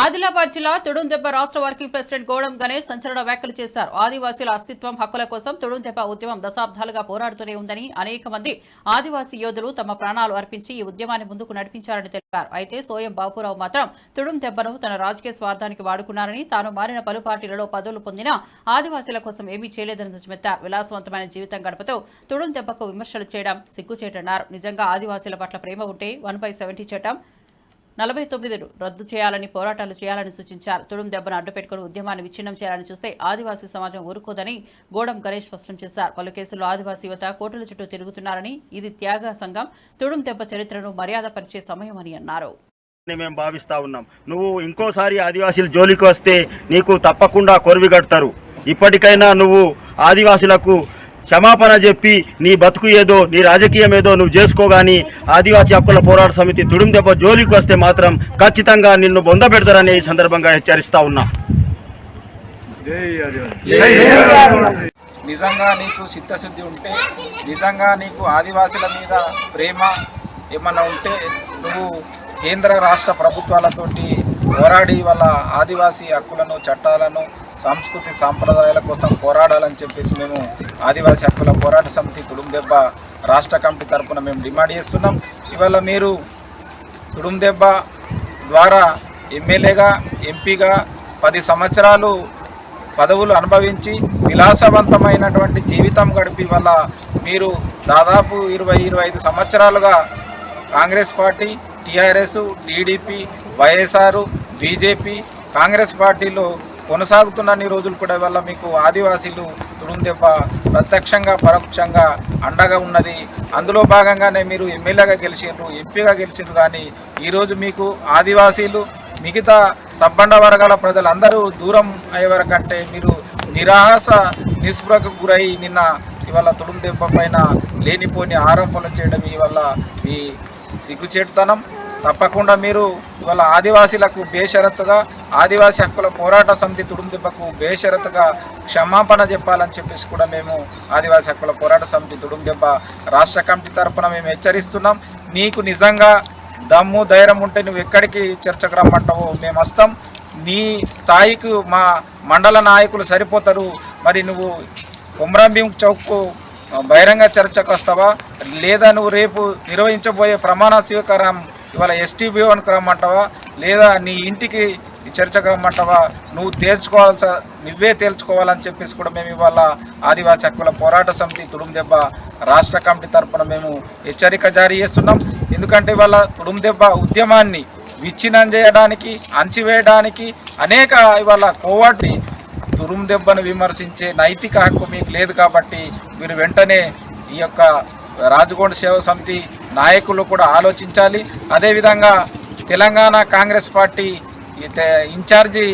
ఆదిలాబాద్ జిల్లా తుడుందెబ్బ రాష్ట్ర working president గోడం గణేష్ సంచలన వ్యాఖ్యలు చేశారు. ఆదివాసీల అస్తిత్వం హక్కుల కోసం తుడుందెబ్బ ఉద్యమం దశాబ్దాలుగా పోరాడుతూనే ఉందని అనేక మంది ఆదివాసీ యోధులు తమ ప్రాణాలు అర్పించి ఈ ఉద్యమాన్ని ముందుకు నడిపించారని తెలిపారు. అయితే సోయం బాపురావు మాత్రం తుడుందెబ్బను తన రాజకీయ స్వార్థానికి వాడుకున్నారని తాను మారిన పలు పార్టీలలో పదవులు పొందినా ఆదివాసీల కోసం ఏమీ చేయలేదని ధ్వజమెత్తారు విలాసవంతమైన జీవితం గడపతో తుడుందెబ్బకు విమర్శలు చేయడం సిగ్గుచేటన్నారు. నిజంగా ఆదివాసీల పట్ల ప్రేమ ఉంటే వన్ బై సెవెంటీ చట్టం నలభై తొమ్మిది రద్దు చేయాలని పోరాటాలు చేయాలని సూచించారు. తుడుం దెబ్బను అడ్డుపెట్టుకుని ఉద్యమాన్ని విచ్ఛిన్నం చేయాలని చూస్తే ఆదివాసీ సమాజం ఊరుకోదని గోడం గణేష్ స్పష్టం చేశారు. పలు కేసుల్లో ఆదివాసీ యువత కోర్టుల చుట్టూ తిరుగుతున్నారని ఇది త్యాగ సంఘం తుడుం దెబ్బ చరిత్రను మర్యాదపరిచే సమయమని అన్నారు. అని మేము భావిస్తా ఉన్నాం. నువ్వు ఇంకోసారి ఆదివాసీలు జోలికి వస్తే నీకు తప్పకుండా కొరివి కడతారు. ఇప్పటికైనా నువ్వు ఆదివాసులకు క్షమాపణ చెప్పి నీ బతుకు ఏదో నీ రాజకీయం ఏదో నువ్వు చేసుకోగాని ఆదివాసీ హక్కుల పోరాట సమితి తుడుం దెబ్బ జోలికి వస్తే మాత్రం ఖచ్చితంగా నిన్ను బొందపెడతారని ఈ సందర్భంగా హెచ్చరిస్తా ఉన్నా. నిజంగా నీకు చిత్తశుద్ధి ఉంటే నిజంగా నీకు ఆదివాసుల మీద ప్రేమ ఏమన్నా ఉంటే నువ్వు కేంద్ర రాష్ట్ర ప్రభుత్వాలతోటి పోరాడి వాళ్ళ ఆదివాసీ హక్కులను చట్టాలను సంస్కృతి సాంప్రదాయాల కోసం పోరాడాలని చెప్పేసి మేము ఆదివాసీ హక్కుల పోరాట సమితి తుడుందెబ్బ రాష్ట్ర కమిటీ తరఫున మేము డిమాండ్ చేస్తున్నాం. ఇవాళ మీరు తుడుందెబ్బ ద్వారా ఎమ్మెల్యేగా ఎంపీగా పది సంవత్సరాలు పదవులు అనుభవించి విలాసవంతమైనటువంటి జీవితం గడిపి వల్ల మీరు దాదాపు ఇరవై ఇరవై ఐదు సంవత్సరాలుగా Congress party TRS TDP YSR BJP Congress పార్టీలో కొనసాగుతున్న అన్ని రోజులు కూడా వల్ల మీకు ఆదివాసీలు తుడుందెబ్బ ప్రత్యక్షంగా పరోక్షంగా అండగా ఉన్నది. అందులో భాగంగానే మీరు ఎమ్మెల్యేగా గెలిచిండ్రు ఎంపీగా గెలిచిండ్రు. కానీ ఈరోజు మీకు ఆదివాసీలు మిగతా సబ్బండ వర్గాల ప్రజలందరూ దూరం అయ్యే వరకంటే మీరు నిరాహాస నిస్పృహకు గురై నిన్న ఇవాళ తుడుం దెబ్బ పైన లేనిపోని ఆరోపణలు చేయడం ఇవల్ల ఈ సిగ్గుచేటుతనం. తప్పకుండా మీరు ఇవాళ ఆదివాసీలకు బేషరతుగా ఆదివాసీ హక్కుల పోరాట సమితి తుడుం దెబ్బకు బేషరతుగా క్షమాపణ చెప్పాలని చెప్పేసి కూడా మేము ఆదివాసీ హక్కుల పోరాట సమితి తుడుం దెబ్బ రాష్ట్ర కమిటీ తరఫున మేము హెచ్చరిస్తున్నాం. నీకు నిజంగా దమ్ము ధైర్యం ఉంటే నువ్వు ఎక్కడికి చర్చకు రమ్మంటావో మేము వస్తాం. నీ స్థాయికి మా మండల నాయకులు సరిపోతారు. మరి నువ్వు కొమరంభీం చౌక్కు బహిరంగ చర్చకు వస్తావా? లేదా నువ్వు రేపు నిర్వహించబోయే ప్రమాణ స్వీకారం ఇవాళ ఎస్టీబీఓనికి రమ్మంటావా? లేదా నీ ఇంటికి చర్చకు రమ్మంటావా? నువ్వు తేల్చుకోవాల్స నువ్వే తేల్చుకోవాలని చెప్పేసి కూడా మేము ఇవాళ ఆదివాసీ హక్కుల పోరాట సమితి తుడుం దెబ్బ రాష్ట్ర కమిటీ తరఫున మేము హెచ్చరిక జారీ చేస్తున్నాం. ఎందుకంటే ఇవాళ తుడుం దెబ్బ ఉద్యమాన్ని విచ్ఛిన్నం చేయడానికి అణచివేయడానికి అనేక ఇవాళ కోవాటి తురుం దెబ్బను విమర్శించే నైతిక హక్కు మీకు లేదు కాబట్టి మీరు వెంటనే ఈ యొక్క రాజగోండ సేవ సమితి నాయకులు కూడా ఆలోచించాలి. అదేవిధంగా Telangana Congress party in-charge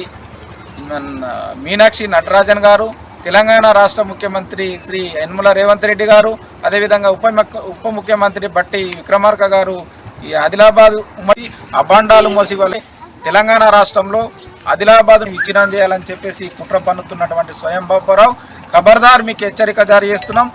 Meenakshi Natarajan garu Telangana రాష్ట్ర ముఖ్యమంత్రి శ్రీ యనమల రేవంత్ రెడ్డి గారు అదేవిధంగా ఉప ముఖ్య- ఉప ముఖ్యమంత్రి బట్టి విక్రమార్క గారు ఈ ఆదిలాబాద్ ఉమ్మడి అభాండాలు మోసివలే తెలంగాణ రాష్ట్రంలో ఆదిలాబాద్ను విచ్ఛిన్నం చేయాలని చెప్పేసి కుట్ర పన్నుతున్నటువంటి స్వయం బాబురావు ఖబర్దార్ మీకు హెచ్చరిక జారీ చేస్తున్నాం.